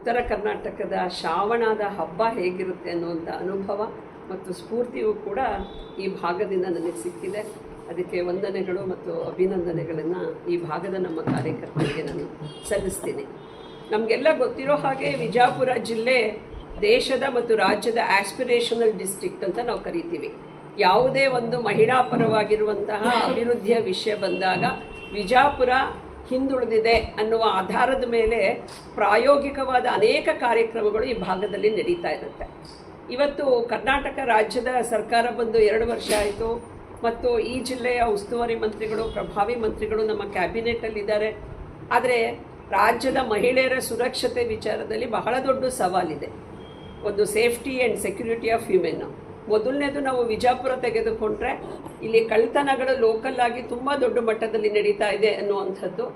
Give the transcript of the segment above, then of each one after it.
ಉತ್ತರ ಕರ್ನಾಟಕದ ಶ್ರಾವಣದ ಹಬ್ಬ ಹೇಗಿರುತ್ತೆ ಅನ್ನುವಂಥ ಅನುಭವ ಮತ್ತು ಸ್ಫೂರ್ತಿಯೂ ಕೂಡ ಈ ಭಾಗದಿಂದ ನನಗೆ ಸಿಕ್ಕಿದೆ. ಅದಕ್ಕೆ ವಂದನೆಗಳು ಮತ್ತು ಅಭಿನಂದನೆಗಳನ್ನು ಈ ಭಾಗದ ನಮ್ಮ ಕಾರ್ಯಕರ್ತರಿಗೆ ನಾನು ಸಲ್ಲಿಸ್ತೀನಿ. ನಮಗೆಲ್ಲ ಗೊತ್ತಿರೋ ಹಾಗೆ ವಿಜಾಪುರ ಜಿಲ್ಲೆ ದೇಶದ ಮತ್ತು ರಾಜ್ಯದ ಆಸ್ಪಿರೇಷನಲ್ ಡಿಸ್ಟ್ರಿಕ್ಟ್ ಅಂತ ನಾವು ಕರಿತೀವಿ. ಯಾವುದೇ ಒಂದು ಮಹಿಳಾ ಪರವಾಗಿರುವಂತಹ ಅಭಿವೃದ್ಧಿಯ ವಿಷಯ ಬಂದಾಗ ವಿಜಾಪುರ ಹಿಂದುಳಿದಿದೆ ಅನ್ನುವ ಆಧಾರದ ಮೇಲೆ ಪ್ರಾಯೋಗಿಕವಾದ ಅನೇಕ ಕಾರ್ಯಕ್ರಮಗಳು ಈ ಭಾಗದಲ್ಲಿ ನಡೀತಾ ಇರುತ್ತೆ. ಇವತ್ತು ಕರ್ನಾಟಕ ರಾಜ್ಯದ ಸರ್ಕಾರ ಬಂದು ಎರಡು ವರ್ಷ ಆಯಿತು. ಮತ್ತು ಈ ಜಿಲ್ಲೆಯ ಉಸ್ತುವಾರಿ ಮಂತ್ರಿಗಳು, ಪ್ರಭಾವಿ ಮಂತ್ರಿಗಳು ನಮ್ಮ ಕ್ಯಾಬಿನೆಟಲ್ಲಿದ್ದಾರೆ ಆದರೆ ರಾಜ್ಯದ ಮಹಿಳೆಯರ ಸುರಕ್ಷತೆ ವಿಚಾರದಲ್ಲಿ ಬಹಳ ದೊಡ್ಡ ಸವಾಲಿದೆ. ಒಂದು safety and security of human ಮೊದಲನೇದು ನಾವು ವಿಜಾಪುರ ತೆಗೆದುಕೊಂಡ್ರೆ ಇಲ್ಲಿ ಕಳ್ತನಗಳು ಲೋಕಲ್ ಆಗಿ ತುಂಬ ದೊಡ್ಡ ಮಟ್ಟದಲ್ಲಿ ನಡೀತಾ ಇದೆ ಅನ್ನುವಂಥದ್ದು.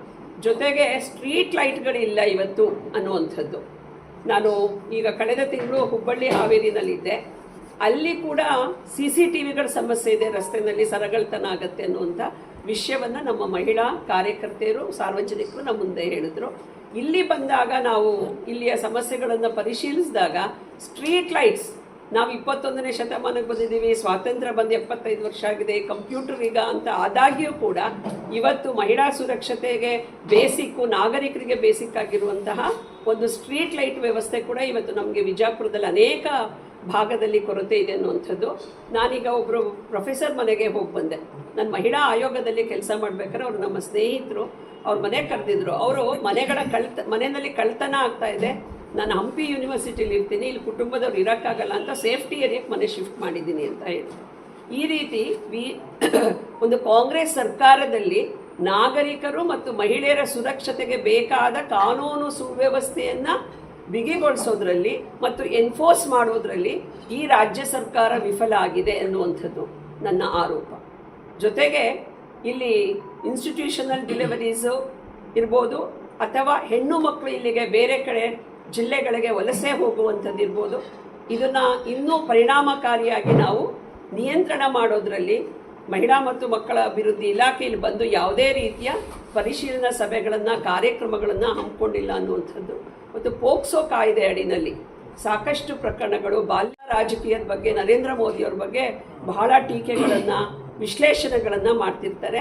ಜೊತೆಗೆ ಸ್ಟ್ರೀಟ್ ಲೈಟ್ಗಳಿಲ್ಲ ಇವತ್ತು ಅನ್ನುವಂಥದ್ದು. ನಾನು ಈಗ ಕಳೆದ ತಿಂಗಳು ಹುಬ್ಬಳ್ಳಿ ಹಾವೇರಿನಲ್ಲಿದ್ದೆ. ಅಲ್ಲಿ ಕೂಡ ಸಿ ಸಿ ಟಿ ವಿಗಳ ಸಮಸ್ಯೆ ಇದೆ ರಸ್ತೆಯಲ್ಲಿ ಸರಗಳ್ತನ ಆಗತ್ತೆ ಅನ್ನುವಂಥ ವಿಷಯವನ್ನು ನಮ್ಮ ಮಹಿಳಾ ಕಾರ್ಯಕರ್ತೆಯರು, ಸಾರ್ವಜನಿಕರು ನಮ್ಮ ಮುಂದೆ ಹೇಳಿದ್ರು. ಇಲ್ಲಿ ಬಂದಾಗ ನಾವು ಇಲ್ಲಿಯ ಸಮಸ್ಯೆಗಳನ್ನು ಪರಿಶೀಲಿಸಿದಾಗ ಸ್ಟ್ರೀಟ್ ಲೈಟ್ಸ್ ನಾವು ಇಪ್ಪತ್ತೊಂದನೇ ಶತಮಾನಕ್ಕೆ ಬಂದಿದ್ದೀವಿ, ಸ್ವಾತಂತ್ರ್ಯ ಬಂದು ಎಪ್ಪತ್ತೈದು ವರ್ಷ ಆಗಿದೆ, ಕಂಪ್ಯೂಟರ್ ಈಗ ಅಂತ ಆದಾಗ್ಯೂ ಕೂಡ ಇವತ್ತು ಮಹಿಳಾ ಸುರಕ್ಷತೆಗೆ ಬೇಸಿಕ್ಕು, ನಾಗರಿಕರಿಗೆ ಬೇಸಿಕ್ ಆಗಿರುವಂತಹ ಒಂದು ಸ್ಟ್ರೀಟ್ ಲೈಟ್ ವ್ಯವಸ್ಥೆ ಕೂಡ ಇವತ್ತು ನಮಗೆ ವಿಜಾಪುರದಲ್ಲಿ ಅನೇಕ ಭಾಗದಲ್ಲಿ ಕೊರತೆ ಇದೆ ಅನ್ನುವಂಥದ್ದು. ನಾನೀಗ ಒಬ್ಬರು ಪ್ರೊಫೆಸರ್ ಮನೆಗೆ ಹೋಗಿ ಬಂದೆ. ನಾನು ಮಹಿಳಾ ಆಯೋಗದಲ್ಲಿ ಕೆಲಸ ಮಾಡಬೇಕಾದ್ರೆ ಅವರು ನಮ್ಮ ಸ್ನೇಹಿತರು, ಅವ್ರ ಮನೆ ಕರೆದಿದ್ರು. ಅವರು ಮನೆಗಳ ಕಳ್ತ, ಮನೆಯಲ್ಲಿ ಕಳ್ತನ ಆಗ್ತಾ ಇದೆ. ನಾನು ಹಂಪಿ ಯೂನಿವರ್ಸಿಟಿಲಿ ಇರ್ತೀನಿ, ಇಲ್ಲಿ ಕುಟುಂಬದವ್ರು ಇರೋಕ್ಕಾಗಲ್ಲ ಅಂತ ಸೇಫ್ಟಿ ಏರಿಯಾಕ್ಕೆ ಮನೆ ಶಿಫ್ಟ್ ಮಾಡಿದ್ದೀನಿ ಅಂತ ಹೇಳಿ ಈ ರೀತಿ ವಿ ಒಂದು ಕಾಂಗ್ರೆಸ್ ಸರ್ಕಾರದಲ್ಲಿ ನಾಗರಿಕರು ಮತ್ತು ಮಹಿಳೆಯರ ಸುರಕ್ಷತೆಗೆ ಬೇಕಾದ ಕಾನೂನು ಸುವ್ಯವಸ್ಥೆಯನ್ನು ಬಿಗಿಗೊಳಿಸೋದ್ರಲ್ಲಿ ಮತ್ತು ಎನ್ಫೋರ್ಸ್ ಮಾಡೋದ್ರಲ್ಲಿ ಈ ರಾಜ್ಯ ಸರ್ಕಾರ ವಿಫಲ ಆಗಿದೆ ಎನ್ನುವಂಥದ್ದು ನನ್ನ ಆರೋಪ. ಜೊತೆಗೆ ಇಲ್ಲಿ ಇನ್ಸ್ಟಿಟ್ಯೂಷನಲ್ ಡೆಲಿವರೀಸು ಇರ್ಬೋದು, ಅಥವಾ ಹೆಣ್ಣು ಮಕ್ಕಳು ಇಲ್ಲಿಗೆ ಬೇರೆ ಕಡೆ ಜಿಲ್ಲೆಗಳಿಗೆ ವಲಸೆ ಹೋಗುವಂಥದ್ದಿರ್ಬೋದು ಇದನ್ನು ಇನ್ನೂ ಪರಿಣಾಮಕಾರಿಯಾಗಿ ನಾವು ನಿಯಂತ್ರಣ ಮಾಡೋದರಲ್ಲಿ ಮಹಿಳಾ ಮತ್ತು ಮಕ್ಕಳ ಅಭಿವೃದ್ಧಿ ಇಲಾಖೆಯಲ್ಲಿ ಬಂದು ಯಾವುದೇ ರೀತಿಯ ಪರಿಶೀಲನಾ ಸಭೆಗಳನ್ನು, ಕಾರ್ಯಕ್ರಮಗಳನ್ನು ಹಮ್ಮಿಕೊಂಡಿಲ್ಲ ಅನ್ನುವಂಥದ್ದು. ಮತ್ತು ಪೋಕ್ಸೋ ಕಾಯ್ದೆ ಅಡಿನಲ್ಲಿ ಸಾಕಷ್ಟು ಪ್ರಕರಣಗಳು, ಬಾಲ್ಯ ರಾಜಕೀಯದ ಬಗ್ಗೆ, ನರೇಂದ್ರ ಮೋದಿಯವ್ರ ಬಗ್ಗೆ ಬಹಳ ಟೀಕೆಗಳನ್ನು, ವಿಶ್ಲೇಷಣೆಗಳನ್ನು ಮಾಡ್ತಿರ್ತಾರೆ.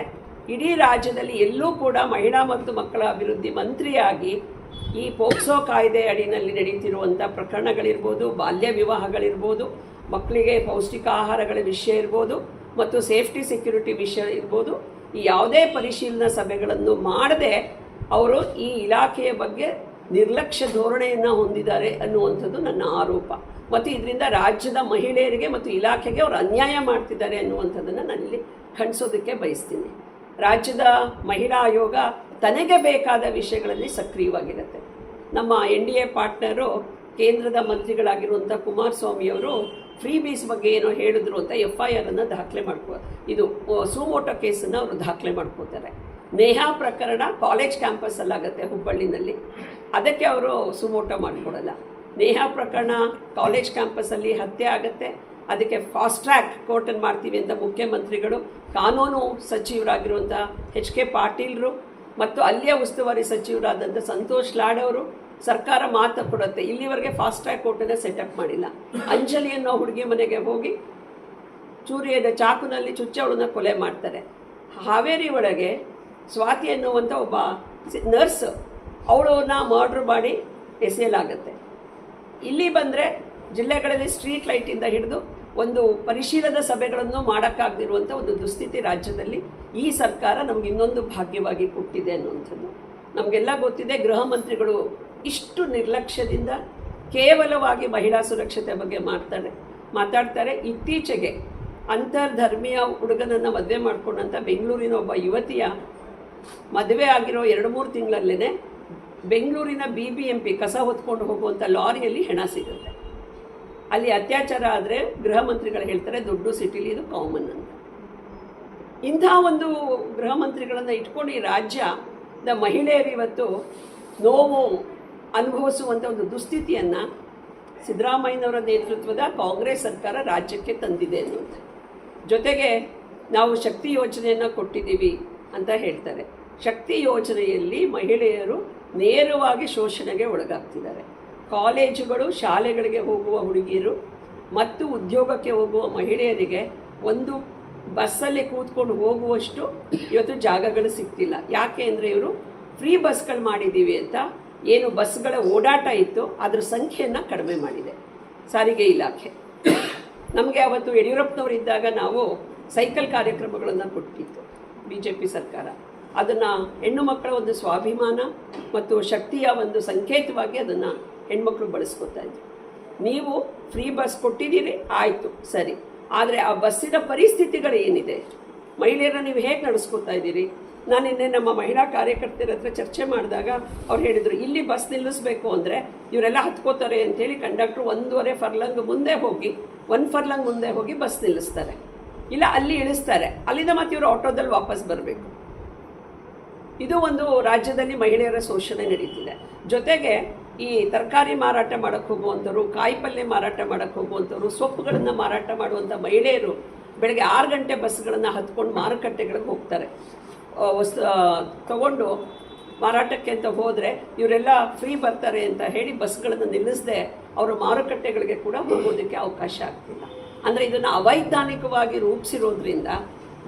ಇಡೀ ರಾಜ್ಯದಲ್ಲಿ ಎಲ್ಲೂ ಕೂಡ ಮಹಿಳಾ ಮತ್ತು ಮಕ್ಕಳ ಅಭಿವೃದ್ಧಿ ಮಂತ್ರಿಯಾಗಿ ಈ ಪೋಕ್ಸೋ ಕಾಯ್ದೆ ಅಡಿನಲ್ಲಿ ನಡೀತಿರುವಂಥ ಪ್ರಕರಣಗಳಿರ್ಬೋದು, ಬಾಲ್ಯ ವಿವಾಹಗಳಿರ್ಬೋದು, ಮಕ್ಕಳಿಗೆ ಪೌಷ್ಟಿಕ ಆಹಾರಗಳ ವಿಷಯ ಇರ್ಬೋದು ಮತ್ತು ಸೇಫ್ಟಿ, ಸೆಕ್ಯೂರಿಟಿ ವಿಷಯ ಇರ್ಬೋದು, ಈ ಯಾವುದೇ ಪರಿಶೀಲನಾ ಸಭೆಗಳನ್ನು ಮಾಡದೆ ಅವರು ಈ ಇಲಾಖೆಯ ಬಗ್ಗೆ ನಿರ್ಲಕ್ಷ್ಯ ಧೋರಣೆಯನ್ನು ಹೊಂದಿದ್ದಾರೆ ಅನ್ನುವಂಥದ್ದು ನನ್ನ ಆರೋಪ. ಮತ್ತು ಇದರಿಂದ ರಾಜ್ಯದ ಮಹಿಳೆಯರಿಗೆ ಮತ್ತು ಇಲಾಖೆಗೆ ಅವರು ಅನ್ಯಾಯ ಮಾಡ್ತಿದ್ದಾರೆ ಅನ್ನುವಂಥದ್ದನ್ನು ನಾನಿಲ್ಲಿ ಖಂಡಿಸೋದಕ್ಕೆ ಬಯಸ್ತೀನಿ. ರಾಜ್ಯದ ಮಹಿಳಾ ಆಯೋಗ ತನಗೆ ಬೇಕಾದ ವಿಷಯಗಳಲ್ಲಿ ಸಕ್ರಿಯವಾಗಿರುತ್ತೆ. ನಮ್ಮ ಎನ್ ಡಿ ಎ ಪಾರ್ಟ್ನರು, ಕೇಂದ್ರದ ಮಂತ್ರಿಗಳಾಗಿರುವಂಥ ಕುಮಾರಸ್ವಾಮಿಯವರು ಫ್ರೀ ಬೀಸ್ ಬಗ್ಗೆ ಏನೋ ಹೇಳಿದ್ರು ಅಂತ ಎಫ್ ಐ ಆರನ್ನು ದಾಖಲೆ ಮಾಡ್ಕೋ, ಇದು ಸುಮೋಟೋ ಕೇಸನ್ನು ಅವರು ದಾಖಲೆ ಮಾಡ್ಕೋತಾರೆ. ನೇಹಾ ಪ್ರಕರಣ ಕಾಲೇಜ್ ಕ್ಯಾಂಪಸ್ಸಲ್ಲಾಗತ್ತೆ ಹುಬ್ಬಳ್ಳಿನಲ್ಲಿ. ಅದಕ್ಕೆ ಅವರು ಸುಮೋಟೋ ಮಾಡಿಕೊಡಲ್ಲ. ನೇಹಾ ಪ್ರಕರಣ ಕಾಲೇಜ್ ಕ್ಯಾಂಪಸ್ಸಲ್ಲಿ ಹತ್ಯೆ ಆಗುತ್ತೆ. ಅದಕ್ಕೆ ಫಾಸ್ಟ್ ಟ್ರ್ಯಾಕ್ ಕೋರ್ಟನ್ನು ಮಾಡ್ತೀವಿ ಅಂತ ಮುಖ್ಯಮಂತ್ರಿಗಳು, ಕಾನೂನು ಸಚಿವರಾಗಿರುವಂಥ ಎಚ್ ಕೆ ಪಾಟೀಲ್ರು ಮತ್ತು ಅಲ್ಲಿಯ ಉಸ್ತುವಾರಿ ಸಚಿವರಾದಂಥ ಸಂತೋಷ್ ಲಾಡ್ ಅವರು ಸರ್ಕಾರ ಮಾತು ಕೊಡುತ್ತೆ. ಇಲ್ಲಿವರೆಗೆ ಫಾಸ್ಟ್ ಟ್ರ್ಯಾಕ್ ಕೋರ್ಟನ್ನೇ ಸೆಟಪ್ ಮಾಡಿಲ್ಲ. ಅಂಜಲಿ ಅನ್ನೋ ಹುಡುಗಿ ಮನೆಗೆ ಹೋಗಿ ಚೂರಿಯದ ಚಾಕುನಲ್ಲಿ ಚುಚ್ಚ ಅವಳನ್ನ ಕೊಲೆ ಮಾಡ್ತಾರೆ. ಹಾವೇರಿ ಒಳಗೆ ಸ್ವಾತಿ ಅನ್ನುವಂಥ ಒಬ್ಬ ನರ್ಸ್ ಅವಳನ್ನ ಮರ್ಡ್ರ್ ಮಾಡಿ ಎಸೆಯಲಾಗುತ್ತೆ. ಇಲ್ಲಿ ಬಂದರೆ ಜಿಲ್ಲೆಗಳಲ್ಲಿ ಸ್ಟ್ರೀಟ್ ಲೈಟಿಂದ ಹಿಡಿದು ಒಂದು ಪರಿಶೀಲನಾ ಸಭೆಗಳನ್ನು ಮಾಡೋಕ್ಕಾಗದಿರುವಂಥ ಒಂದು ದುಸ್ಥಿತಿ ರಾಜ್ಯದಲ್ಲಿ ಈ ಸರ್ಕಾರ ನಮ್ಗೆ ಇನ್ನೊಂದು ಭಾಗ್ಯವಾಗಿ ಕೊಟ್ಟಿದೆ ಅನ್ನುವಂಥದ್ದು. ನಮಗೆಲ್ಲ ಗೊತ್ತಿದೆ ಗೃಹ ಮಂತ್ರಿಗಳು ಇಷ್ಟು ನಿರ್ಲಕ್ಷ್ಯದಿಂದ ಕೇವಲವಾಗಿ ಮಹಿಳಾ ಸುರಕ್ಷತೆ ಬಗ್ಗೆ ಮಾಡ್ತಾರೆ, ಮಾತಾಡ್ತಾರೆ. ಇತ್ತೀಚೆಗೆ ಅಂತರ್ಧರ್ಮೀಯ ಹುಡುಗನನ್ನು ಮದುವೆ ಮಾಡಿಕೊಂಡಂಥ ಬೆಂಗಳೂರಿನ ಒಬ್ಬ ಯುವತಿಯ ಮದುವೆ ಆಗಿರೋ ಎರಡು ಮೂರು ತಿಂಗಳಲ್ಲೇ ಬೆಂಗಳೂರಿನ ಬಿ ಬಿ ಎಂ ಪಿ ಕಸ ಹೊತ್ಕೊಂಡು ಹೋಗುವಂಥ ಲಾರಿಯಲ್ಲಿ ಹೆಣ ಸಿಗುತ್ತೆ. ಅಲ್ಲಿ ಅತ್ಯಾಚಾರ ಆದರೆ ಗೃಹ ಮಂತ್ರಿಗಳು ಹೇಳ್ತಾರೆ, ದೊಡ್ಡ ಸಿಟಿಲಿ ಇದು ಕಾಮನ್ ಅಂತ. ಇಂಥ ಒಂದು ಗೃಹ ಮಂತ್ರಿಗಳನ್ನು ಇಟ್ಕೊಂಡು ಈ ರಾಜ್ಯದ ಮಹಿಳೆಯರು ಇವತ್ತು ನೋವು ಅನುಭವಿಸುವಂಥ ಒಂದು ದುಸ್ಥಿತಿಯನ್ನು ಸಿದ್ದರಾಮಯ್ಯನವರ ನೇತೃತ್ವದ ಕಾಂಗ್ರೆಸ್ ಸರ್ಕಾರ ರಾಜ್ಯಕ್ಕೆ ತಂದಿದೆ ಅನ್ನುವಂಥ ಜೊತೆಗೆ ನಾವು ಶಕ್ತಿ ಯೋಜನೆಯನ್ನು ಕೊಟ್ಟಿದ್ದೀವಿ ಅಂತ ಹೇಳ್ತಾರೆ. ಶಕ್ತಿ ಯೋಜನೆಯಲ್ಲಿ ಮಹಿಳೆಯರು ನೇರವಾಗಿ ಶೋಷಣೆಗೆ ಒಳಗಾಗ್ತಿದ್ದಾರೆ. ಕಾಲೇಜುಗಳು, ಶಾಲೆಗಳಿಗೆ ಹೋಗುವ ಹುಡುಗಿಯರು ಮತ್ತು ಉದ್ಯೋಗಕ್ಕೆ ಹೋಗುವ ಮಹಿಳೆಯರಿಗೆ ಒಂದು ಬಸ್ಸಲ್ಲಿ ಕೂತ್ಕೊಂಡು ಹೋಗುವಷ್ಟು ಇವತ್ತು ಜಾಗಗಳು ಸಿಗ್ತಿಲ್ಲ. ಯಾಕೆ ಅಂದರೆ ಇವರು ಫ್ರೀ ಬಸ್ಗಳು ಮಾಡಿದ್ದೀವಿ ಅಂತ ಏನು ಬಸ್ಗಳ ಓಡಾಟ ಇತ್ತು, ಅದರ ಸಂಖ್ಯೆಯನ್ನು ಕಡಿಮೆ ಮಾಡಿದೆ. ಸಾರಿಗೆ ಇಲಾಖೆ. ನಮಗೆ ಅವತ್ತು ಯಡಿಯೂರಪ್ಪನವರು ಇದ್ದಾಗ ನಾವು ಸೈಕಲ್ ಕಾರ್ಯಕ್ರಮಗಳನ್ನು ಕೊಟ್ಟಿತ್ತು ಬಿ ಜೆ ಪಿ ಸರ್ಕಾರ. ಅದನ್ನು ಹೆಣ್ಣು ಮಕ್ಕಳ ಒಂದು ಸ್ವಾಭಿಮಾನ ಮತ್ತು ಶಕ್ತಿಯ ಒಂದು ಸಂಕೇತವಾಗಿ ಅದನ್ನು ಹೆಣ್ಮಕ್ಳು ಬಳಸ್ಕೊತಾ ಇದ್ರು. ನೀವು ಫ್ರೀ ಬಸ್ ಕೊಟ್ಟಿದ್ದೀರಿ, ಆಯಿತು, ಸರಿ. ಆದರೆ ಆ ಬಸ್ಸಿನ ಪರಿಸ್ಥಿತಿಗಳು ಏನಿದೆ? ಮಹಿಳೆಯರನ್ನ ನೀವು ಹೇಗೆ ನಡೆಸ್ಕೊತಾ ಇದ್ದೀರಿ? ನಾನು ನಿನ್ನೆ ನಮ್ಮ ಮಹಿಳಾ ಕಾರ್ಯಕರ್ತರ ಹತ್ರ ಚರ್ಚೆ ಮಾಡಿದಾಗ ಅವ್ರು ಹೇಳಿದರು, ಇಲ್ಲಿ ಬಸ್ ನಿಲ್ಲಿಸ್ಬೇಕು ಅಂದರೆ ಇವರೆಲ್ಲ ಹತ್ಕೋತಾರೆ ಅಂಥೇಳಿ ಕಂಡಕ್ಟ್ರು ಒಂದೂವರೆ ಫರ್ಲಂಗ್ ಮುಂದೆ ಹೋಗಿ, ಒಂದು ಫರ್ಲಂಗ್ ಮುಂದೆ ಹೋಗಿ ಬಸ್ ನಿಲ್ಲಿಸ್ತಾರೆ. ಇಲ್ಲ, ಅಲ್ಲಿ ಇಳಿಸ್ತಾರೆ. ಅಲ್ಲಿಂದ ಮತ್ತೆ ಇವರು ಆಟೋದಲ್ಲಿ ವಾಪಸ್ ಬರಬೇಕು. ಇದು ಒಂದು ರಾಜ್ಯದಲ್ಲಿ ಮಹಿಳೆಯರ ಶೋಷಣೆ ನಡೀತಿದೆ. ಜೊತೆಗೆ ಈ ತರಕಾರಿ ಮಾರಾಟ ಮಾಡಕ್ಕೆ ಹೋಗುವಂಥವ್ರು ಕಾಯಿ ಮಾರಾಟ ಮಾಡಕ್ಕೆ ಹೋಗುವಂಥವ್ರು ಸೊಪ್ಪುಗಳನ್ನು ಮಾರಾಟ ಮಾಡುವಂಥ ಮಹಿಳೆಯರು ಬೆಳಗ್ಗೆ ಆರು ಗಂಟೆ ಬಸ್ಗಳನ್ನು ಹತ್ಕೊಂಡು ಮಾರುಕಟ್ಟೆಗಳಿಗೆ ಹೋಗ್ತಾರೆ. ವಸ್ತು ತಗೊಂಡು ಮಾರಾಟಕ್ಕೆ ಅಂತ ಹೋದರೆ ಇವರೆಲ್ಲ ಫ್ರೀ ಬರ್ತಾರೆ ಅಂತ ಹೇಳಿ ಬಸ್ಗಳನ್ನು ನಿಲ್ಲಿಸದೆ ಅವರು ಮಾರುಕಟ್ಟೆಗಳಿಗೆ ಕೂಡ ಹೋಗೋದಕ್ಕೆ ಅವಕಾಶ ಆಗ್ತಿಲ್ಲ. ಅಂದರೆ ಇದನ್ನು ಅವೈಜ್ಞಾನಿಕವಾಗಿ ರೂಪಿಸಿರೋದ್ರಿಂದ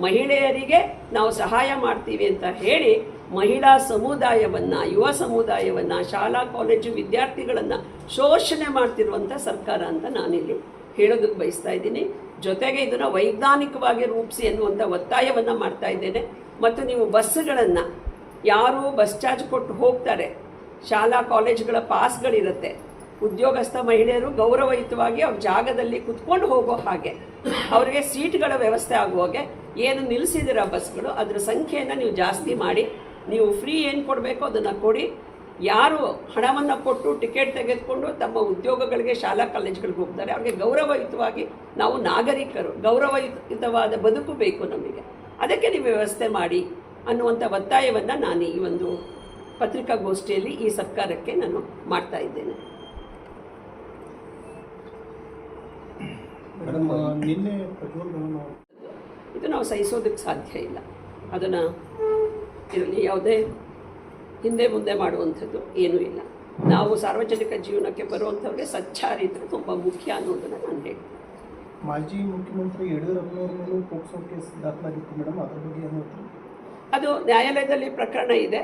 ಮಹಿಳೆಯರಿಗೆ ನಾವು ಸಹಾಯ ಮಾಡ್ತೀವಿ ಅಂತ ಹೇಳಿ ಮಹಿಳಾ ಸಮುದಾಯವನ್ನು, ಯುವ ಸಮುದಾಯವನ್ನು, ಶಾಲಾ, ಕಾಲೇಜು ವಿದ್ಯಾರ್ಥಿಗಳನ್ನು ಶೋಷಣೆ ಮಾಡ್ತಿರುವಂಥ ಸರ್ಕಾರ ಅಂತ ನಾನಿಲ್ಲಿ ಹೇಳೋದಕ್ಕೆ ಬಯಸ್ತಾ ಇದ್ದೀನಿ. ಜೊತೆಗೆ ಇದನ್ನು ವೈಜ್ಞಾನಿಕವಾಗಿ ರೂಪಿಸಿ ಅನ್ನುವಂಥ ಒತ್ತಾಯವನ್ನು ಮಾಡ್ತಾ ಇದ್ದೇನೆ. ಮತ್ತು ನೀವು ಬಸ್ಸುಗಳನ್ನು ಯಾರು ಬಸ್ ಚಾರ್ಜ್ ಕೊಟ್ಟು ಹೋಗ್ತಾರೆ. ಶಾಲಾ, ಕಾಲೇಜುಗಳ ಪಾಸ್ಗಳಿರುತ್ತೆ. ಉದ್ಯೋಗಸ್ಥ ಮಹಿಳೆಯರು ಗೌರವಯುತವಾಗಿ ಅವ್ರ ಜಾಗದಲ್ಲಿ ಕುತ್ಕೊಂಡು ಹೋಗೋ ಹಾಗೆ. ಅವರಿಗೆ ಸೀಟ್ಗಳ ವ್ಯವಸ್ಥೆ ಆಗುವಾಗೆ ಏನು ನಿಲ್ಲಿಸಿದಿರ ಬಸ್ಗಳು, ಅದರ ಸಂಖ್ಯೆಯನ್ನು ನೀವು ಜಾಸ್ತಿ ಮಾಡಿ ನೀವು ಫ್ರೀ ಏನು ಕೊಡಬೇಕೋ ಅದನ್ನು ಕೊಡಿ. ಯಾರು ಹಣವನ್ನು ಕೊಟ್ಟು ಟಿಕೆಟ್ ತೆಗೆದುಕೊಂಡು ತಮ್ಮ ಉದ್ಯೋಗಗಳಿಗೆ ಶಾಲಾ ಕಾಲೇಜ್ಗಳಿಗೆ ಹೋಗ್ತಾರೆ. ಅವ್ರಿಗೆ ಗೌರವಯುತವಾಗಿ ನಾವು ನಾಗರಿಕರು ಗೌರವಯುತವಾದ ಬದುಕು ಬೇಕು ನಮಗೆ. ಅದಕ್ಕೆ ನೀವು ವ್ಯವಸ್ಥೆ ಮಾಡಿ ಅನ್ನುವಂಥ ಒತ್ತಾಯವನ್ನು ನಾನು ಈ ಒಂದು ಪತ್ರಿಕಾಗೋಷ್ಠಿಯಲ್ಲಿ ಈ ಸರ್ಕಾರಕ್ಕೆ ನಾನು ಮಾಡ್ತಾ ಇದ್ದೇನೆ. ಇದು ನಾವು ಸಹಿಸೋದಕ್ಕೆ ಸಾಧ್ಯ ಇಲ್ಲ. ಅದನ್ನು ಇದರಲ್ಲಿ ಯಾವುದೇ ಹಿಂದೆ ಮುಂದೆ ಮಾಡುವಂಥದ್ದು ಏನೂ ಇಲ್ಲ. ನಾವು ಸಾರ್ವಜನಿಕ ಜೀವನಕ್ಕೆ ಬರುವಂಥವ್ರಿಗೆ ಸಚ್ಚಾರಿತ್ರ ತುಂಬ ಮುಖ್ಯ ಅನ್ನೋದನ್ನು ನಾನು ಹೇಳ್ತೀನಿ. ಮಾಜಿ ಮುಖ್ಯಮಂತ್ರಿ ಯಡಿಯೂರಪ್ಪನವ್ರ ಮೇಲೂ ಪೋಕ್ಸೋ ಕೇಸ್ ದಾಖಲಾಗಿತ್ತು ಮೇಡಮ್ ಅದ್ರ ಬಗ್ಗೆ ಏನು ಅದು ನ್ಯಾಯಾಲಯದಲ್ಲಿ ಪ್ರಕರಣ ಇದೆ.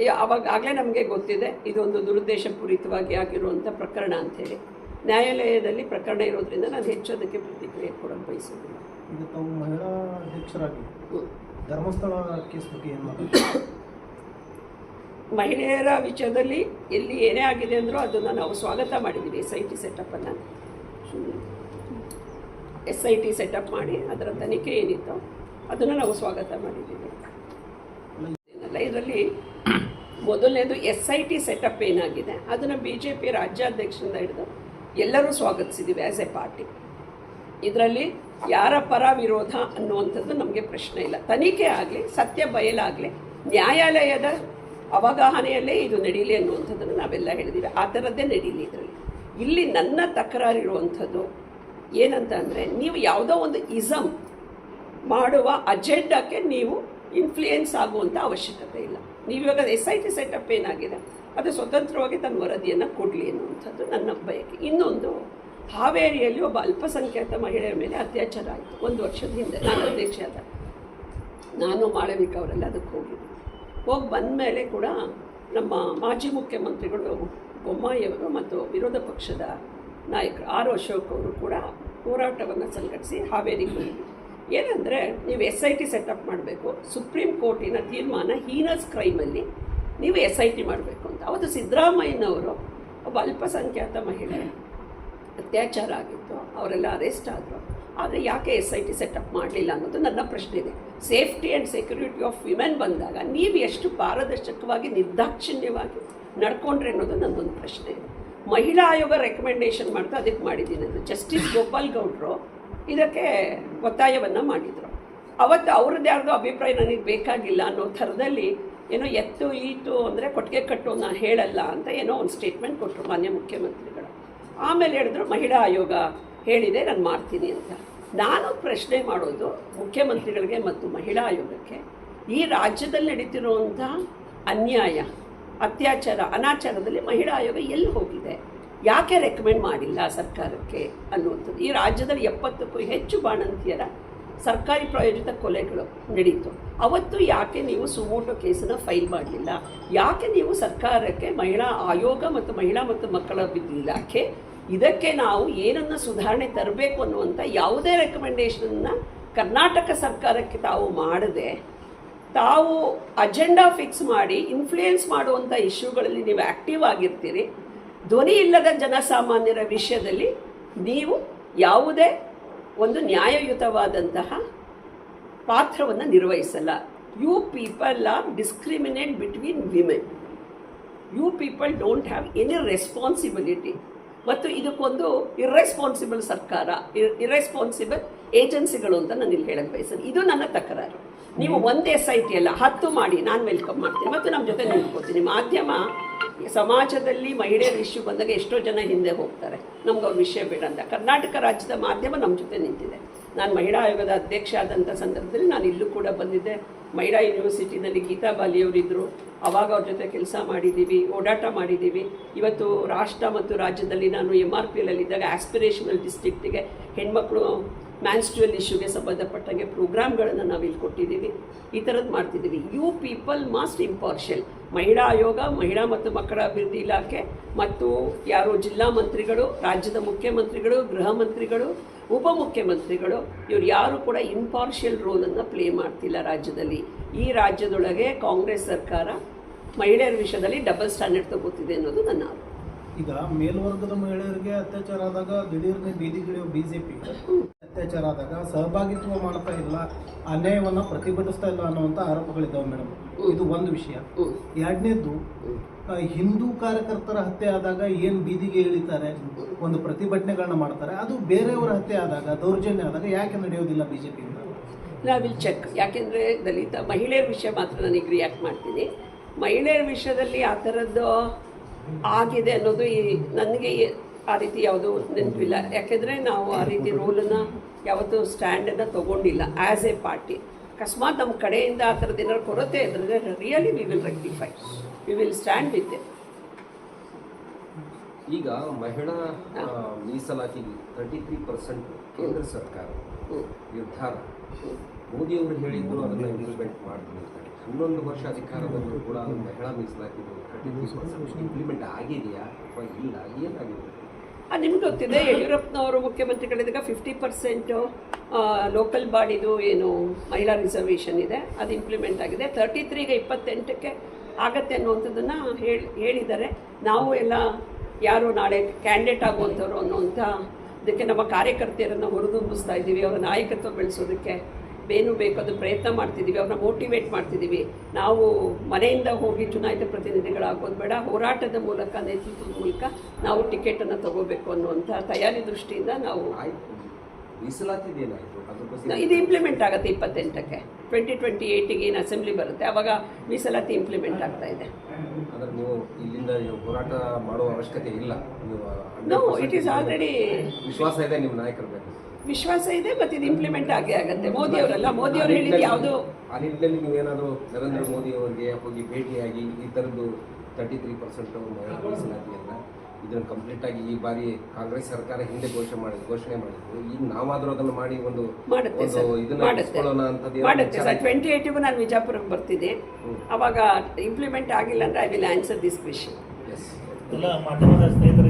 ಈ- ಆವಾಗ ಆಗಲೇ ನಮಗೆ ಗೊತ್ತಿದೆ ಇದೊಂದು ದುರುದ್ದೇಶಪೂರಿತವಾಗಿ ಆಗಿರುವಂಥ ಪ್ರಕರಣ ಅಂಥೇಳಿ ನ್ಯಾಯಾಲಯದಲ್ಲಿ ಪ್ರಕರಣ ಇರೋದ್ರಿಂದ ನಾನು ಹೆಚ್ಚು ಅದಕ್ಕೆ ಪ್ರತಿಕ್ರಿಯೆ ಕೊಡಲು ಬಯಸಿದ್ದೀನಿ ಇದು ತಾವು ಮಹಿಳಾ ಅಧ್ಯಕ್ಷರಾಗಿ. ಧರ್ಮಸ್ಥಳ ಕೇಸ್ ಬಗ್ಗೆ ಏನು ಮಹಿಳೆಯರ ವಿಚಾರದಲ್ಲಿ ಎಲ್ಲಿ ಏನೇ ಆಗಿದೆ ಅಂದರೂ ಅದನ್ನು ನಾವು ಸ್ವಾಗತ ಮಾಡಿದ್ದೀವಿ. ಎಸ್ ಐ ಟಿ ಸೆಟಪ್ಪನ್ನು ಎಸ್ ಐ ಟಿ ಸೆಟಪ್ ಮಾಡಿ ಅದರ ತನಿಖೆ ಏನಿತ್ತು ಅದನ್ನು ನಾವು ಸ್ವಾಗತ ಮಾಡಿದ್ದೀವಿ. ಇದರಲ್ಲಿ ಮೊದಲನೇದು ಎಸ್ ಐ ಟಿ ಸೆಟಪ್ ಏನಾಗಿದೆ? ಅದನ್ನು ಬಿ ಜೆ ಪಿ ರಾಜ್ಯಾಧ್ಯಕ್ಷರಿಂದ ಹಿಡಿದು ಎಲ್ಲರೂ ಸ್ವಾಗತಿಸಿದ್ದೀವಿ ಆ್ಯಸ್ ಎ ಪಾರ್ಟಿ ಇದರಲ್ಲಿ ಯಾರ ಪರ ವಿರೋಧ ಅನ್ನುವಂಥದ್ದು ನಮಗೆ ಪ್ರಶ್ನೆ ಇಲ್ಲ. ತನಿಖೆ ಆಗಲಿ, ಸತ್ಯ ಬಯಲಾಗಲಿ, ನ್ಯಾಯಾಲಯದ ಅವಗಾಹನೆಯಲ್ಲೇ ಇದು ನಡೀಲಿ ಅನ್ನುವಂಥದ್ದನ್ನು ನಾವೆಲ್ಲ ಹೇಳಿದ್ದೀವಿ ಆ ಥರದ್ದೇ ನಡೀಲಿ ಇದರಲ್ಲಿ. ಇಲ್ಲಿ ನನ್ನ ತಕರಾರಿರುವಂಥದ್ದು ಏನಂತ ಅಂದರೆ, ನೀವು ಯಾವುದೋ ಒಂದು ಇಸಮ್ ಮಾಡುವ ಅಜೆಂಡಾಕ್ಕೆ ನೀವು ಇನ್ಫ್ಲೂಯೆನ್ಸ್ ಆಗುವಂಥ ಅವಶ್ಯಕತೆ ಇಲ್ಲ. ನೀವು ಇವಾಗ ಎಸ್ ಐ ಟಿ ಸೆಟಪ್ ಏನಾಗಿದೆ? ಅದು ಸ್ವತಂತ್ರವಾಗಿ ತನ್ನ ವರದಿಯನ್ನು ಕೊಡಲಿ ಅನ್ನುವಂಥದ್ದು ನನ್ನ ಬಯಕೆ. ಇನ್ನೊಂದು ಹಾವೇರಿಯಲ್ಲಿ ಒಬ್ಬ ಅಲ್ಪಸಂಖ್ಯಾತ ಮಹಿಳೆಯ ಮೇಲೆ ಅತ್ಯಾಚಾರ ಆಯಿತು. ಒಂದು ವರ್ಷದ ಹಿಂದೆ ನಾನು ಅಧ್ಯಕ್ಷ ಆದ. ನಾನು ಮಾಳವಿಕ ಅವರೆಲ್ಲ ಅದಕ್ಕೆ ಹೋಗಿದ್ದೆ. ಹೋಗಿ ಬಂದ ಮೇಲೆ ಕೂಡ ನಮ್ಮ ಮಾಜಿ ಮುಖ್ಯಮಂತ್ರಿಗಳು ಬೊಮ್ಮಾಯಿಯವರು ಮತ್ತು ವಿರೋಧ ಪಕ್ಷದ ನಾಯಕರು ಆರ್ ಅಶೋಕ್ ಅವರು ಕೂಡ ಹೋರಾಟವನ್ನು ಸಂಘಟಿಸಿ ಹಾವೇರಿಗೆ ಹೋಗಿದ್ವಿ ಏನಂದರೆ ನೀವು ಎಸ್ ಐ ಟಿ ಸೆಟಪ್ ಮಾಡಬೇಕು, ಸುಪ್ರೀಂ ಕೋರ್ಟಿನ ತೀರ್ಮಾನ ಹೀನಸ್ ಕ್ರೈಮಲ್ಲಿ ನೀವು ಎಸ್ ಐ ಟಿ ಮಾಡಬೇಕು ಅಂತ. ಅವತ್ತು ಸಿದ್ದರಾಮಯ್ಯನವರು ಒಬ್ಬ ಅಲ್ಪಸಂಖ್ಯಾತ ಮಹಿಳೆ. ಅತ್ಯಾಚಾರ ಆಗಿತ್ತು, ಅವರೆಲ್ಲ ಅರೆಸ್ಟ್ ಆದರು. ಆದರೆ ಯಾಕೆ ಎಸ್ ಐ ಟಿ ಸೆಟಪ್ ಮಾಡಲಿಲ್ಲ ಅನ್ನೋದು ನನ್ನ ಪ್ರಶ್ನೆ ಇದೆ. Safety and security of women ಬಂದಾಗ ನೀವು ಎಷ್ಟು ಪಾರದರ್ಶಕವಾಗಿ, ನಿರ್ದಾಕ್ಷಿಣ್ಯವಾಗಿ ನಡ್ಕೊಂಡ್ರೆ ಅನ್ನೋದು ನನ್ನೊಂದು ಪ್ರಶ್ನೆ ಇದೆ. ಮಹಿಳಾ ಆಯೋಗ ರೆಕಮೆಂಡೇಷನ್ ಮಾಡ್ತಾ ಅದಕ್ಕೆ ಮಾಡಿದ್ದೀನಿ ನಾನು. ಜಸ್ಟಿಸ್ ಗೋಪಾಲ್ ಗೌಡ್ರು ಇದಕ್ಕೆ ಒತ್ತಾಯವನ್ನು ಮಾಡಿದರು. ಅವತ್ತು ಅವ್ರದ್ದು ಯಾರ್ದೋ ಅಭಿಪ್ರಾಯ ನನಗೆ ಬೇಕಾಗಿಲ್ಲ ಅನ್ನೋ ಥರದಲ್ಲಿ ಏನೋ ಎತ್ತು ಈತು ಅಂದರೆ ಕೊಟ್ಟಿಗೆ ಕಟ್ಟು ನಾನು ಹೇಳಲ್ಲ ಅಂತ ಏನೋ ಒಂದು ಸ್ಟೇಟ್ಮೆಂಟ್ ಕೊಟ್ಟರು ಮಾನ್ಯ ಮುಖ್ಯಮಂತ್ರಿಗಳು. ಆಮೇಲೆ ಹೇಳಿದ್ರು ಮಹಿಳಾ ಆಯೋಗ ಹೇಳಿದೆ, ನಾನು ಮಾಡ್ತೀನಿ ಅಂತ. ನಾನು ಪ್ರಶ್ನೆ ಮಾಡೋದು ಮುಖ್ಯಮಂತ್ರಿಗಳಿಗೆ ಮತ್ತು ಮಹಿಳಾ ಆಯೋಗಕ್ಕೆ, ಈ ರಾಜ್ಯದಲ್ಲಿ ನಡೀತಿರುವಂಥ ಅನ್ಯಾಯ, ಅತ್ಯಾಚಾರ, ಅನಾಚಾರದಲ್ಲಿ ಮಹಿಳಾ ಆಯೋಗ ಎಲ್ಲಿ ಹೋಗಿದೆ? ಯಾಕೆ ರೆಕಮೆಂಡ್ ಮಾಡಿಲ್ಲ ಸರ್ಕಾರಕ್ಕೆ ಅನ್ನುವಂಥದ್ದು? ಈ ರಾಜ್ಯದಲ್ಲಿ ಎಪ್ಪತ್ತಕ್ಕೂ ಹೆಚ್ಚು ಬಾಣಂತಿಯರ ಸರ್ಕಾರಿ ಪ್ರಾಯೋಜಿತ ಕೊಲೆಗಳು ನಡೀತು. ಅವತ್ತು ಯಾಕೆ ನೀವು ಸುಮೋಟೋ ಕೇಸನ್ನು ಫೈಲ್ ಮಾಡಲಿಲ್ಲ? ಯಾಕೆ ನೀವು ಸರ್ಕಾರಕ್ಕೆ ಮಹಿಳಾ ಆಯೋಗ ಮತ್ತು ಮಹಿಳಾ ಮತ್ತು ಮಕ್ಕಳ ಇಲಾಖೆ ಇದಕ್ಕೆ ನಾವು ಏನನ್ನು ಸುಧಾರಣೆ ತರಬೇಕು ಅನ್ನುವಂಥ ಯಾವುದೇ ರೆಕಮೆಂಡೇಷನನ್ನು ಕರ್ನಾಟಕ ಸರ್ಕಾರಕ್ಕೆ ತಾವು ಮಾಡದೆ, ತಾವು ಅಜೆಂಡಾ ಫಿಕ್ಸ್ ಮಾಡಿ ಇನ್ಫ್ಲೂಯೆನ್ಸ್ ಮಾಡುವಂಥ ಇಶ್ಯೂಗಳಲ್ಲಿ ನೀವು ಆ್ಯಕ್ಟಿವ್ ಆಗಿರ್ತೀರಿ. ಧ್ವನಿ ಇಲ್ಲದ ಜನಸಾಮಾನ್ಯರ ವಿಷಯದಲ್ಲಿ ನೀವು ಯಾವುದೇ ಒಂದು ನ್ಯಾಯಯುತವಾದಂತಹ ಪಾತ್ರವನ್ನು ನಿರ್ವಹಿಸಲ್ಲ. You people are discriminate between women you people don't have any responsibility ಮತ್ತು ಇದಕ್ಕೊಂದು ಇರ್ರೆಸ್ಪಾನ್ಸಿಬಲ್ ಸರ್ಕಾರ ಇರ್ರೆಸ್ಪಾನ್ಸಿಬಲ್ ಏಜೆನ್ಸಿಗಳು ಅಂತ ನಾನು ಇಲ್ಲಿ ಹೇಳಕ್ಕೆ ಬಯಸ್ತೇನೆ ಇದು ನನ್ನ ತಕರಾರು. ನೀವು ಒಂದೇ ಸೈಟಿಯಲ್ಲ ಹತ್ತು ಮಾಡಿ ನಾನು ವೆಲ್ಕಮ್ ಮಾಡ್ತೀನಿ. ಮತ್ತು ನಮ್ಮ ಜೊತೆ ನಿಂತ್ಕೋತೀನಿ ಮಾಧ್ಯಮ ಸಮಾಜದಲ್ಲಿ ಮಹಿಳೆಯರ ಇಶ್ಯೂ ಬಂದಾಗ ಎಷ್ಟೋ ಜನ ಹಿಂದೆ ಹೋಗ್ತಾರೆ. ನಮ್ಗೆ ಅವ್ರ ವಿಷಯ ಬೇಡ ಅಂತ. ಕರ್ನಾಟಕ ರಾಜ್ಯದ ಮಾಧ್ಯಮ ನಮ್ಮ ಜೊತೆ ನಿಂತಿದೆ. ನಾನು ಮಹಿಳಾ ಆಯೋಗದ ಅಧ್ಯಕ್ಷ ಆದಂಥ ಸಂದರ್ಭದಲ್ಲಿ ನಾನು ಇಲ್ಲೂ ಕೂಡ ಬಂದಿದ್ದೆ. ಮಹಿಳಾ ಯೂನಿವರ್ಸಿಟಿನಲ್ಲಿ ಗೀತಾ ಬಾಲಿಯವರಿದ್ದರು ಅವಾಗ ಅವ್ರ ಜೊತೆ ಕೆಲಸ ಮಾಡಿದ್ದೀವಿ ಓಡಾಟ ಮಾಡಿದ್ದೀವಿ ಇವತ್ತು ರಾಷ್ಟ್ರ ಮತ್ತು ರಾಜ್ಯದಲ್ಲಿ ನಾನು ಎಂ ಆರ್ ಪಿ ಎಲ್ಲಿದ್ದಾಗ ಆಸ್ಪಿರೇಷನಲ್ ಡಿಸ್ಟ್ರಿಕ್ಟಿಗೆ ಹೆಣ್ಮಕ್ಳು ಮ್ಯಾನ್ಸ್ಟುವಲ್ ಇಶ್ಯೂಗೆ ಸಂಬಂಧಪಟ್ಟಂಗೆ ಪ್ರೋಗ್ರಾಮ್ಗಳನ್ನು ನಾವು ಇಲ್ಲಿ ಕೊಟ್ಟಿದ್ದೀವಿ ಈ ಥರದ್ದು ಮಾಡ್ತಿದ್ದೀವಿ ಯು ಪೀಪಲ್ ಮಸ್ಟ್ ಇಂಪಾರ್ಷಿಯಲ್ ಮಹಿಳಾ ಆಯೋಗ ಮಹಿಳಾ ಮತ್ತು ಮಕ್ಕಳ ಅಭಿವೃದ್ಧಿ ಇಲಾಖೆ ಮತ್ತು ಯಾರು ಜಿಲ್ಲಾ ಮಂತ್ರಿಗಳು ರಾಜ್ಯದ ಮುಖ್ಯಮಂತ್ರಿಗಳು ಗೃಹ ಮಂತ್ರಿಗಳು ಉಪಮುಖ್ಯಮಂತ್ರಿಗಳು ಇವರು ಯಾರು ಕೂಡ ಇಂಪಾರ್ಷಿಯಲ್ ರೋಲನ್ನು ಪ್ಲೇ ಮಾಡ್ತಿಲ್ಲ ರಾಜ್ಯದಲ್ಲಿ. ಈ ರಾಜ್ಯದೊಳಗೆ ಕಾಂಗ್ರೆಸ್ ಸರ್ಕಾರ ಮಹಿಳೆಯರ ವಿಷಯದಲ್ಲಿ ಡಬಲ್ ಸ್ಟ್ಯಾಂಡರ್ಡ್ ತಗೋತಿದೆ ಅನ್ನೋದು ನನ್ನ. ಈಗ ಮೇಲ್ವರ್ಗದ ಮಹಿಳೆಯರಿಗೆ ಅತ್ಯಾಚಾರ ಆದಾಗ ದಿಢೀರ್ನೇ ಬೀದಿಗಿಳಿಯೋ ಬಿಜೆಪಿ ಅತ್ಯಾಚಾರ ಆದಾಗ ಸಹಭಾಗಿತ್ವ ಮಾಡ್ತಾ ಇಲ್ಲ ಅನ್ಯಾಯವನ್ನು ಪ್ರತಿಭಟಿಸ್ತಾ ಇಲ್ಲ ಅನ್ನುವಂಥ ಆರೋಪಗಳಿದ್ದಾವೆ ಮೇಡಮ್. ಇದು ಒಂದು ವಿಷಯ. ಎರಡನೇದ್ದು ಹಿಂದೂ ಕಾರ್ಯಕರ್ತರ ಹತ್ಯೆ ಆದಾಗ ಏನು ಬೀದಿಗೆ ಇಳಿತಾರೆ? ಒಂದು ಪ್ರತಿಭಟನೆಗಳನ್ನ ಮಾಡ್ತಾರೆ. ಅದು ಬೇರೆಯವರ ಹತ್ಯೆ ಆದಾಗ ದೌರ್ಜನ್ಯ ಆದಾಗ ಯಾಕೆ ನಡೆಯೋದಿಲ್ಲ ಬಿಜೆಪಿಯಿಂದ ನಾವು ವಿಲ್ ಚೆಕ್. ಯಾಕೆಂದರೆ ದಲಿತ ಮಹಿಳೆಯರ ವಿಷಯ ಮಾತ್ರ ನನಗೆ ರಿಯಾಕ್ಟ್ ಮಾಡ್ತೀನಿ. ಮಹಿಳೆಯರ ವಿಷಯದಲ್ಲಿ ಆ ಥರದ್ದು ಆಗಿದೆ ಅನ್ನೋದು ಈ ನನಗೆ ಆ ರೀತಿ ಯಾವುದೂ ನೆನಪಿಲ್ಲ. ಯಾಕೆಂದರೆ ನಾವು ಆ ರೀತಿ ರೋಲನ್ನು ಯಾವತ್ತೂ ಸ್ಟ್ಯಾಂಡನ್ನು ತೊಗೊಂಡಿಲ್ಲ. ಆ್ಯಸ್ ಎ ಪಾರ್ಟಿ ಅಕಸ್ಮಾತ್ ನಮ್ಮ ಕಡೆಯಿಂದ ಆ ಥರದ ಏನಾದ್ರು ಕೊರತೆ ಇದ್ರೆ really we will rectify we will stand with it ಈಗ ಮಹಿಳಾ ಮೀಸಲಾತಿ ಮೀಸಲಾತಿಗೆ ತರ್ಟಿ ತ್ರೀ ಪರ್ಸೆಂಟ್ ಕೇಂದ್ರ ಸರ್ಕಾರ ನಿರ್ಧಾರ. ಮೋದಿಯವರು ಹೇಳಿದ್ರು ಅದನ್ನು ಇಂಪ್ಲಿಮೆಂಟ್ ಮಾಡ್ತೀನಿ. ಹನ್ನೊಂದು ವರ್ಷ ಅಧಿಕಾರದಲ್ಲೂ ಕೂಡ ಮಹಿಳಾ ಮೀಸಲಾತಿ ತರ್ಟಿ ತ್ರೀ ಪರ್ಸೆಂಟ್ ಇಂಪ್ಲಿಮೆಂಟ್ ಆಗಿದೆಯಾ ಅಥವಾ ಇಲ್ಲ? ಏನಾಗಿದೆ? ನಿಮ್ಗೆ ಗೊತ್ತಿದೆ, ಯಡಿಯೂರಪ್ಪನವರು ಮುಖ್ಯಮಂತ್ರಿಗಳಿದ್ದಾಗ ಫಿಫ್ಟಿ ಪರ್ಸೆಂಟು ಲೋಕಲ್ ಬಾಡಿದು ಏನು ಮಹಿಳಾ ರಿಸರ್ವೇಷನ್ ಇದೆ, ಅದು ಇಂಪ್ಲಿಮೆಂಟ್ ಆಗಿದೆ. ತರ್ಟಿ ತ್ರೀಗೆ ಇಪ್ಪತ್ತೆಂಟಕ್ಕೆ ಆಗತ್ತೆ ಅನ್ನುವಂಥದ್ದನ್ನು ಹೇಳಿ, ಹೇಳಿದ್ದಾರೆ. ನಾವು ಎಲ್ಲ ಯಾರು ನಾಳೆ ಕ್ಯಾಂಡಿಡೇಟ್ ಆಗುವಂಥವ್ರು ಅನ್ನುವಂಥ, ಇದಕ್ಕೆ ನಮ್ಮ ಕಾರ್ಯಕರ್ತೆಯರನ್ನು ಹೊರದುಂಬಿಸ್ತಾ ಇದ್ದೀವಿ, ಅವರ ನಾಯಕತ್ವ ಬೆಳೆಸೋದಕ್ಕೆ. ಏನು ಬೇಕು ಅದು ಪ್ರಯತ್ನ ಮಾಡ್ತಿದ್ದೀವಿ ಅವ್ರನ್ನ ಮೋಟಿವೇಟ್ ಮಾಡ್ತಿದ್ದೀವಿ. ನಾವು ಮನೆಯಿಂದ ಹೋಗಿ ಚುನಾಯಿತ ಪ್ರತಿನಿಧಿಗಳಾಗೋದು ಬೇಡ ಹೋರಾಟದ ಮೂಲಕ ನೇತೃತ್ವದ ಮೂಲಕ ನಾವು ಟಿಕೆಟನ್ನು ತಗೋಬೇಕು ಅನ್ನುವಂಥ ತಯಾರಿ ದೃಷ್ಟಿಯಿಂದ ನಾವು ಇದು ಇಂಪ್ಲಿಮೆಂಟ್ ಆಗುತ್ತೆ ಇಪ್ಪತ್ತೆಂಟಕ್ಕೆ. ಟ್ವೆಂಟಿ ಟ್ವೆಂಟಿ ಏಯ್ಟಿಗೆ ಏನು ಅಸೆಂಬ್ಲಿ ಬರುತ್ತೆ ಆವಾಗ ಮೀಸಲಾತಿ ಇಂಪ್ಲಿಮೆಂಟ್ ಆಗ್ತಾ ಇದೆ. ನೀವು ಇಲ್ಲಿಂದ ಹೋರಾಟ ಮಾಡುವ ಅವಶ್ಯಕತೆ ಇಲ್ಲ. ಇಟ್ ಈಸ್ ಆಲ್ರೆಡಿ ವಿಶ್ವಾಸ ಇದೆ ನಿಮ್ಮ ನಾಯಕರ ವಿಶ್ವಾಸ ಇದೆ ಮತ್ತು ಇದು ಇಂಪ್ಲಿಮೆಂಟ್ ಆಗೇ ಆಗುತ್ತೆ. ಮೋದಿ ಅವರಲ್ಲ ಮೋದಿ ಅವರು ಹೇಳಿದ್ದು ಯಾವುದು? ಆ ನಿಟ್ಟಿನಲ್ಲಿ ನೀವೇನಾದರೂ ನರೇಂದ್ರ ಮೋದಿ ಅವರಿಗೆ ಹೋಗಿ ಭೇಟಿಯಾಗಿ ಈ ಥರದ್ದು ತರ್ಟಿ ತ್ರೀ ಪರ್ಸೆಂಟ್ ಮೀಸಲಾತಿಯನ್ನು ಇದನ್ನು ಕಂಪ್ಲೀಟ್ ಆಗಿ ಈ ಬಾರಿ ಕಾಂಗ್ರೆಸ್ ಸರ್ಕಾರ ಹಿಂದೆ ಘೋಷಣೆ ಮಾಡಿ ಘೋಷಣೆ ಮಾಡಿದ್ರು. ಈಗ ನಾವಾದರೂ ಅದನ್ನು ಮಾಡಿ ಒಂದು ಮಾಡುತ್ತೆ ಸರ್ ಟ್ವೆಂಟಿ ಏಯ್ಟಿಗೂ ನಾನು ವಿಜಾಪುರಕ್ಕೆ ಬರ್ತೀನಿ ಅವಾಗ ಇಂಪ್ಲಿಮೆಂಟ್ ಆಗಿಲ್ಲ ಅಂದ್ರೆ I will answer this question yes ಎಲ್ಲ ಮಾಧ್ಯಮದ ಸ್ನೇಹಿತರು